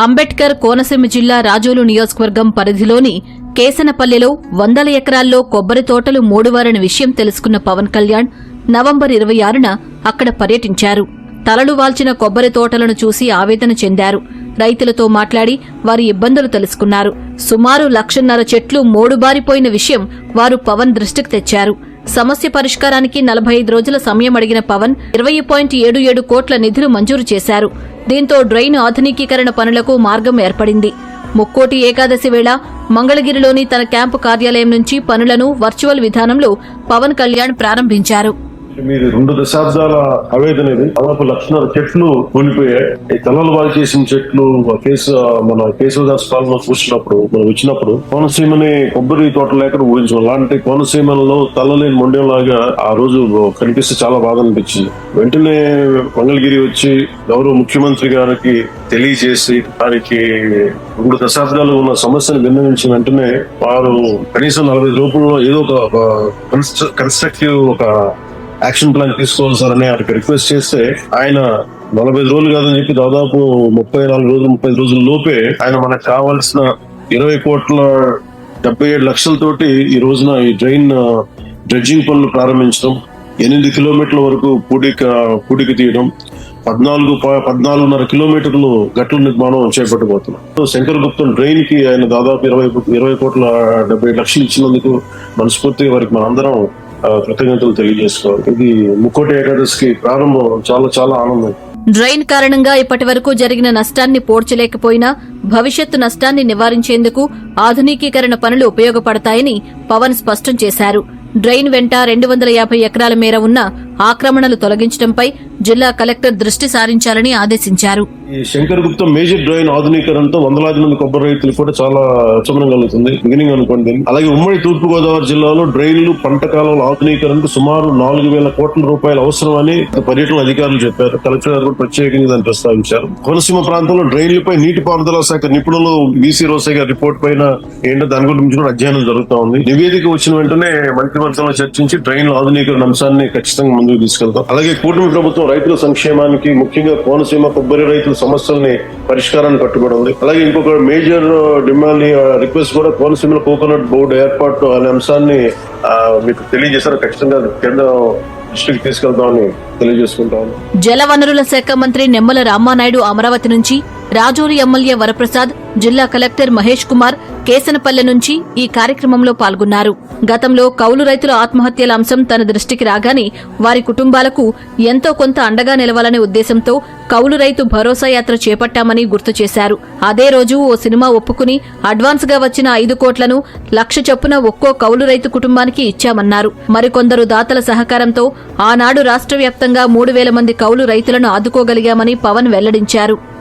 అంబేద్కర్ కోనసీమ జిల్లా రాజోలు నియోజకవర్గం పరిధిలోని కేసనపల్లిలో వందల ఎకరాల్లో కొబ్బరి తోటలు మూడువారని విషయం తెలుసుకున్న పవన్ కళ్యాణ్ నవంబర్ ఇరవై ఆరున అక్కడ పర్యటించారు. తలలు వాల్చిన కొబ్బరి తోటలను చూసి ఆవేదన చెందారు. రైతులతో మాట్లాడి వారి ఇబ్బందులు తెలుసుకున్నారు. సుమారు లక్షన్నర చెట్లు మూడుబారిపోయిన విషయం వారు పవన్ దృష్టికి తెచ్చారు. సమస్య పరిష్కారానికి నలభై ఐదు రోజుల సమయం అడిగిన పవన్ ఇరవై పాయింట్ ఏడు ఏడు కోట్ల నిధులు మంజూరు చేశారు. దీంతో డ్రైన్ ఆధునికీకరణ పనులకు మార్గం ఏర్పడింది. ముక్కోటి ఏకాదశి వేళ మంగళగిరిలోని తన క్యాంపు కార్యాలయం నుంచి పనులను వర్చువల్ విధానంలో పవన్ కళ్యాణ్ ప్రారంభించారు. మీరు రెండు దశాబ్దాల ఆవేదన ఇది. దాదాపు లక్షన్నర చెట్లు కూలిపోయాయి ఈ తలలు బాగా చేసిన చెట్లు కేసు మన కేశవదాస్ పాలన చూసినప్పుడు మనం వచ్చినప్పుడు కోనసీమని కొబ్బరి తోట లేక ఊహించాం అలాంటి కోనసీమలో తలలేని మొండెంలాగా ఆ రోజు కనిపిస్తే చాలా బాధ అనిపించింది. వెంటనే మంగళగిరి వచ్చి గౌరవ ముఖ్యమంత్రి గారికి తెలియజేసి దానికి రెండు దశాబ్దాలు ఉన్న సమస్యను విన్నవించిన వెంటనే వారు కనీసం నలభై రూపంలో ఏదో ఒక కన్స్ట్రక్టివ్ ఒక యాక్షన్ ప్లాన్ తీసుకోవాలి సార్ అని ఆయనకి రిక్వెస్ట్ చేస్తే ఆయన నలభై రోజులు కాదని చెప్పి దాదాపు ముప్పై నాలుగు రోజులు ముప్పై రోజుల లోపే ఆయన మనకు కావాల్సిన ఇరవై కోట్ల డెబ్బై ఏడు లక్షలతోటి ఈ రోజున ఈ డ్రైన్ డ్రెడ్జింగ్ పనులు ప్రారంభించడం ఎనిమిది కిలోమీటర్ల వరకు పూడిక పూడిక తీయడం పద్నాలుగు ప- పద్నాలుగున్నర కిలోమీటర్లు గట్ల నిర్మాణం చేపట్టబోతున్నాం. శంకర్ గుప్తం డ్రైన్కి ఆయన దాదాపు ఇరవై ఇరవై కోట్ల డెబ్బై లక్షలు ఇచ్చినందుకు మనస్ఫూర్తిగా వారికి మనందరం కృతజ్ఞతలు తెలియజేసుకోవాలి ఇది ముక్కోటి ఏకాదశికి ప్రారంభం. చాలా చాలా ఆనందం. డ్రైన్ కారణంగా ఇప్పటి వరకు జరిగిన నష్టాన్ని పోడ్చలేకపోయినా భవిష్యత్తు నష్టాన్ని నివారించేందుకు ఆధునికీకరణ పనులు ఉపయోగపడతాయని పవన్ స్పష్టం చేశారు. డ్రైన్ వెంట రెండు వందల యాభై ఎకరాల మేర ఉన్న ఆక్రమణలు తొలగించడంపై జిల్లా కలెక్టర్ దృష్టి సారించాలని ఆదేశించారు. ఈ శంకర్ గుప్తం మేజర్ డ్రైన్ ఆధునీకరణతో వందలాది మంది కొబ్బరి రైతులు కూడా చాలా ఉపశమనం కలుగుతుంది. బిగినింగ్ అనుకోండి. అలాగే ఉమ్మడి తూర్పు గోదావరి జిల్లాలో డ్రైన్లు పంట కాలంలో ఆధునీకరణకు సుమారు నాలుగు వేల కోట్ల రూపాయలు అవసరమని పర్యటన అధికారులు చెప్పారు. కలెక్టర్ గారు కూడా ప్రత్యేకంగా దాన్ని ప్రస్తావించారు. కోనసీమ ప్రాంతంలో డ్రైన్లపై నీటిపారుదల శాఖ నిపుణులు బీసీ రోసే గారి రిపోర్ట్ పైన ఏంటో దాని గురించి కూడా అధ్యయనం జరుగుతా ఉంది. నివేదిక వచ్చిన వెంటనే మంత్రివర్గంలో చర్చించి డ్రైన్ల ఆధునీకరణ అంశాన్ని ఖచ్చితంగా ముందుకు తీసుకెళ్తాం. అలాగే కూటమి ప్రభుత్వం రైతుల సంక్షేమానికి ముఖ్యంగా కోనసీమ కొబ్బరి రైతుల సమస్యల్ని పరిష్కారాన్ని కట్టుబడి ఉంది. అలాగే ఇంకొక మేజర్ డిమాండ్ రిక్వెస్ట్ కూడా కోనసీమలో కోకోనట్ బోర్డు ఏర్పాటు అనే అంశాన్ని మీకు తెలియజేశారు. ఖచ్చితంగా కేంద్ర దృష్టికి తీసుకెళ్తామని తెలియజేసుకుంటాను జలవనరుల శాఖ మంత్రి నిమ్మల రామానాయుడు అమరావతి నుంచి రాజోరి ఎమ్మెల్యే వరప్రసాద్ జిల్లా కలెక్టర్ మహేష్ కుమార్ కేసనపల్లె నుంచి ఈ కార్యక్రమంలో పాల్గొన్నారు. గతంలో కౌలు రైతుల ఆత్మహత్యల అంశం తన దృష్టికి రాగానే వారి కుటుంబాలకు ఎంతో కొంత అండగా నిలవాలనే ఉద్దేశంతో కౌలు రైతు భరోసా యాత్ర చేపట్టామని గుర్తు చేశారు. అదే రోజు ఓ సినిమా ఒప్పుకుని అడ్వాన్స్గా వచ్చిన ఐదు కోట్లను లక్ష చొప్పున ఒక్కో కౌలు రైతు కుటుంబానికి ఇచ్చామన్నారు. మరికొందరు దాతల సహకారంతో ఆనాడు రాష్ట్ర వ్యాప్తంగా మూడు వేల మంది కౌలు రైతులను ఆదుకోగలిగామని పవన్ వెల్లడించారు.